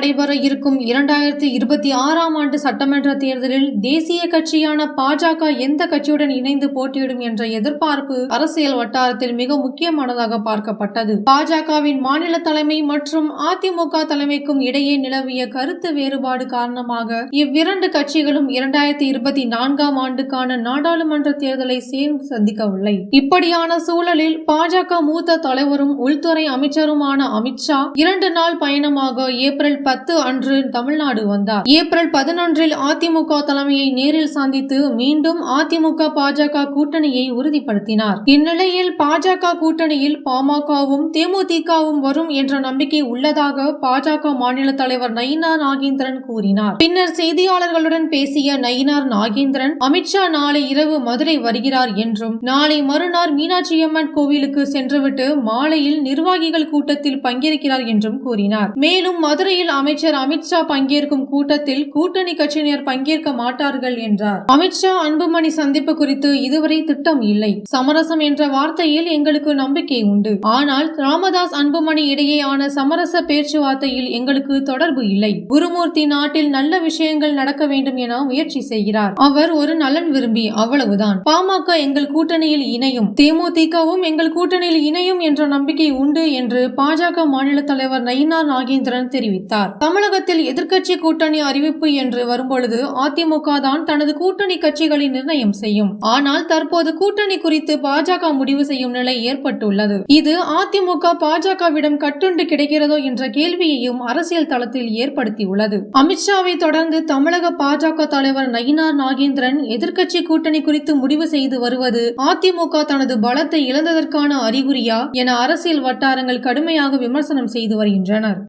நடைபெற இருக்கும் இரண்டாயிரத்தி இருபத்தி ஆறாம் ஆண்டு சட்டமன்ற தேர்தலில் தேசிய கட்சியான பாஜக எந்த கட்சியுடன் இணைந்து போட்டியிடும் என்ற எதிர்பார்ப்பு அரசியல் வட்டாரத்தில் மிக முக்கியமானதாக பார்க்கப்பட்டது. பாஜகவின் மாநில தலைமை மற்றும் அதிமுக தலைமைக்கும் இடையே நிலவிய கருத்து வேறுபாடு காரணமாக இவ்விரண்டு கட்சிகளும் இரண்டாயிரத்தி இருபத்தி நான்காம் ஆண்டுக்கான நாடாளுமன்ற தேர்தலை சேர்ந்து சந்திக்கவில்லை. இப்படியான சூழலில் பாஜக மூத்த தலைவரும் உள்துறை அமைச்சருமான அமித்ஷா இரண்டு நாள் பயணமாக ஏப்ரல் பத்து அன்று தமிழ்நாடு வந்தார். ஏப்ரல் பதினொன்றில் அதிமுக தலைமையை நேரில் சந்தித்து மீண்டும் அதிமுக பாஜக கூட்டணியை உறுதிப்படுத்தினார். இந்நிலையில் பாஜக கூட்டணியில் பாமகவும் தேமுதிகவும் வரும் என்ற நம்பிக்கை உள்ளதாக பாஜக மாநில தலைவர் நயினார் நாகேந்திரன் கூறினார். பின்னர் செய்தியாளர்களுடன் பேசிய நயினார் நாகேந்திரன் அமித்ஷா நாளை இரவு மதுரை வருகிறார் என்றும் நாளை மறுநாள் மீனாட்சியம்மன் கோவிலுக்கு சென்றுவிட்டு மாலையில் நிர்வாகிகள் கூட்டத்தில் பங்கேற்கிறார் என்றும் கூறினார். மேலும் மதுரையில் அமைச்சர் அமித்ஷா பங்கேற்கும் கூட்டத்தில் கூட்டணி கட்சியினர் பங்கேற்க மாட்டார்கள் என்றார். அமித்ஷா அன்புமணி சந்திப்பு குறித்து இதுவரை திட்டம் இல்லை. சமரசம் என்ற வார்த்தையில் எங்களுக்கு நம்பிக்கை உண்டு. ஆனால் ராமதாஸ் அன்புமணி இடையேயான சமரச பேச்சுவார்த்தையில் எங்களுக்கு தொடர்பு இல்லை. குருமூர்த்தி நாட்டில் நல்ல விஷயங்கள் நடக்க வேண்டும் என முயற்சி செய்கிறார். அவர் ஒரு நலன் விரும்பி அவ்வளவுதான். பாமக எங்கள் கூட்டணியில் இணையும். தேமுதிகவும் எங்கள் கூட்டணியில் இணையும் என்ற நம்பிக்கை உண்டு என்று பாஜக மாநில தலைவர் நயினார் நாகேந்திரன் தெரிவித்தார். தெரிவித்தார். தமிழகத்தில் எதிர்க்கட்சி கூட்டணி அறிவிப்பு என்று வரும்பொழுது அதிமுக தான் தனது கூட்டணி கட்சிகளை நிர்ணயம் செய்யும். ஆனால் தற்போது கூட்டணி குறித்து பாஜக முடிவு செய்யும் நிலை ஏற்பட்டுள்ளது. இது அதிமுக பாஜகவிடம் கட்டுண்டு கிடைக்கிறதோ என்ற கேள்வியையும் அரசியல் தளத்தில் ஏற்படுத்தியுள்ளது. அமித்ஷாவை தொடர்ந்து தமிழக பாஜக தலைவர் நயினார் நாகேந்திரன் எதிர்க்கட்சி கூட்டணி குறித்து முடிவு செய்து வருவது அதிமுக தனது பலத்தை இழந்ததற்கான அறிகுறியா என அரசியல் வட்டாரங்கள் கடுமையாக விமர்சனம் செய்து வருகின்றனர்.